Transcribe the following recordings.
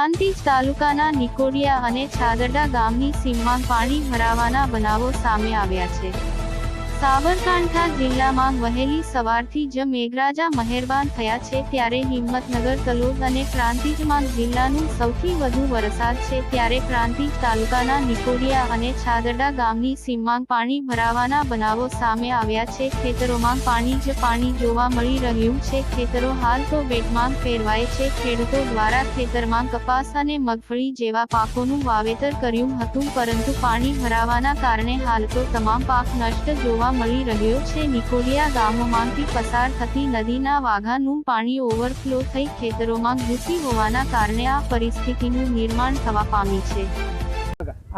પ્રાંતિજ તાલુકાના નિકોડિયા અને છાદરડા ગામની સીમમાં પાણી ભરાવાના બનાવો સામે આવ્યા છે. સાબરકાંઠા જિલ્લામાં વહેલી સવારથી જ મેઘરાજા મહેરબાન થયા છે ત્યારે હિંમતનગર તલોદ અને પ્રાંતિજમાં જિલ્લાનું સૌથી વધુ વરસાદ છે ત્યારે પ્રાંતિજ તાલુકાના નિકોડિયા અને છાદરડા ગામની સીમમાં પાણી ભરાવાના બનાવો સામે આવ્યા છે. ખેતરોમાં પાણી જ પાણી જોવા મળી રહ્યું છે. ખેતરો હાલ તો બેટમાં ફેરવાય છે. ખેડૂતો દ્વારા ખેતરમાં કપાસ અને મગફળી જેવા પાકોનું વાવેતર કર્યું હતું પરંતુ પાણી ભરાવાના કારણે હાલ તો તમામ પાક નષ્ટ જોવા મળી રહ્યો છે. નિકોલિયા ગામમાંથી પસાર થતી નદીના વાઘાનું પાણી ઓવરફ્લો થઈ ખેતરોમાં ઘૂસી હોવાના કારણે આ પરિસ્થિતિનું નિર્માણ થવા પામી છે.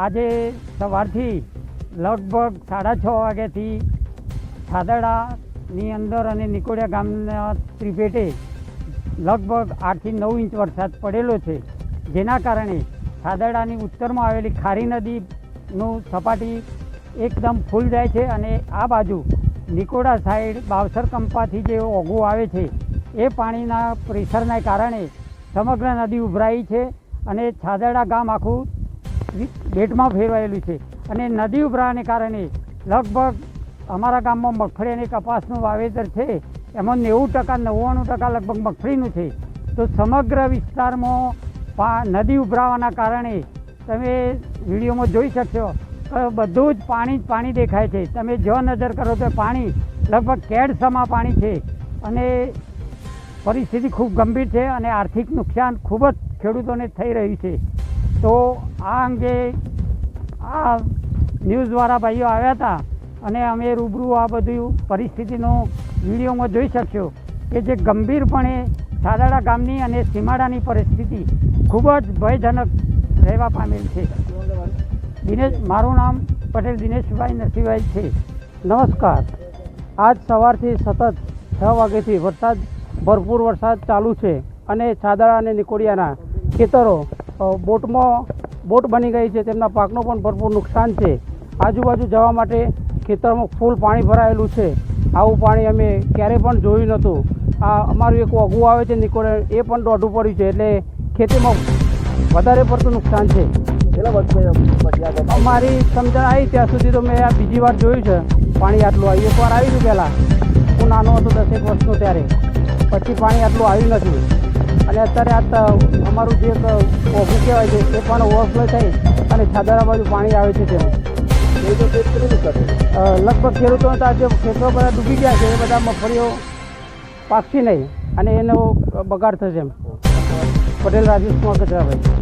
આજે સવારથી લગભગ સાડા છ વાગ્યાથી છાદડાની અંદર અને નિકોડિયા ગામના ત્રિપેટે લગભગ આઠથી નવ ઇંચ વરસાદ પડેલો છે. જેના કારણે થાદડાની ઉત્તરમાં આવેલી ખારી નદીનું સપાટી એકદમ ફૂલ જાય છે અને આ બાજુ નિકોડા સાઈડ બાવસર કંપાથી જે ઓગું આવે છે, એ પાણીના પ્રેશરના કારણે સમગ્ર નદી ઉભરાઈ છે અને છાદડા ગામ આખું બેટમાં ફેરવાયેલું છે. અને નદી ઉભરાવાને કારણે લગભગ અમારા ગામમાં મગફળી અને કપાસનું વાવેતર છે, એમાં નેવું ટકા, નવ્વાણું ટકા લગભગ મગફળીનું છે. તો સમગ્ર વિસ્તારમાં નદી ઉભરાવાના કારણે તમે વિડીયોમાં જોઈ શકશો બધું જ પાણી જ પાણી દેખાય છે. તમે જો નજર કરો તો પાણી લગભગ કેડ સમા પાણી છે. અને પરિસ્થિતિ ખૂબ ગંભીર છે અને આર્થિક નુકસાન ખૂબ જ ખેડૂતોને થઈ રહ્યું છે. તો આ અંગે આ ન્યૂઝવાળા ભાઈઓ આવ્યા હતા અને અમે રૂબરૂ આ બધું પરિસ્થિતિનો વિડીયોમાં જોઈ શકશો કે જે ગંભીરપણે સાદાડા ગામની અને સીમાડાની પરિસ્થિતિ ખૂબ જ ભયજનક રહેવા પામેલ છે. દિનેશ, મારું નામ પટેલ દિનેશભાઈ નરસિંહભાઈ છે. નમસ્કાર. આજ સવારથી સતત છ વાગ્યાથી વરસાદ, ભરપૂર વરસાદ ચાલુ છે અને છાદડા અને નિકોડિયાના ખેતરો બોટમાં બોટ બની ગઈ છે, તેમના પાકનું પણ ભરપૂર નુકસાન છે. આજુબાજુ જવા માટે ખેતરમાં ફૂલ પાણી ભરાયેલું છે. આવું પાણી અમે ક્યારેય પણ જોયું નહોતું. આ અમારું એક ઓગું આવે છે નિકોડિયા એ પણ દોઢું પડ્યું છે. એટલે ખેતીમાં વધારે પડતું નુકસાન છે. મારી સમજણ આવી ત્યાં સુધી તો મેં આ બીજી વાર જોયું છે. પાણી આટલું આવ્યું. એકવાર આવી હતું પહેલાં. હું નાનો હતો દસેક વર્ષનો ત્યારે. પછી પાણી આટલું આવ્યું નથી. અને અત્યારે આ અમારું જે એક ઓઘું કહેવાય છે એ પણ ઓવરફ્લો થઈ અને છાદરા બાજુ પાણી આવે છે તેનું લગભગ ખેડૂતો હતા જે ખેતરો બધા ડૂબી ગયા છે. એ બધા મગફળીઓ પાકશે નહીં. અને એનો બગાડ થશે એમ. પટેલ રાજેશ કુમાર કચરાભાઈ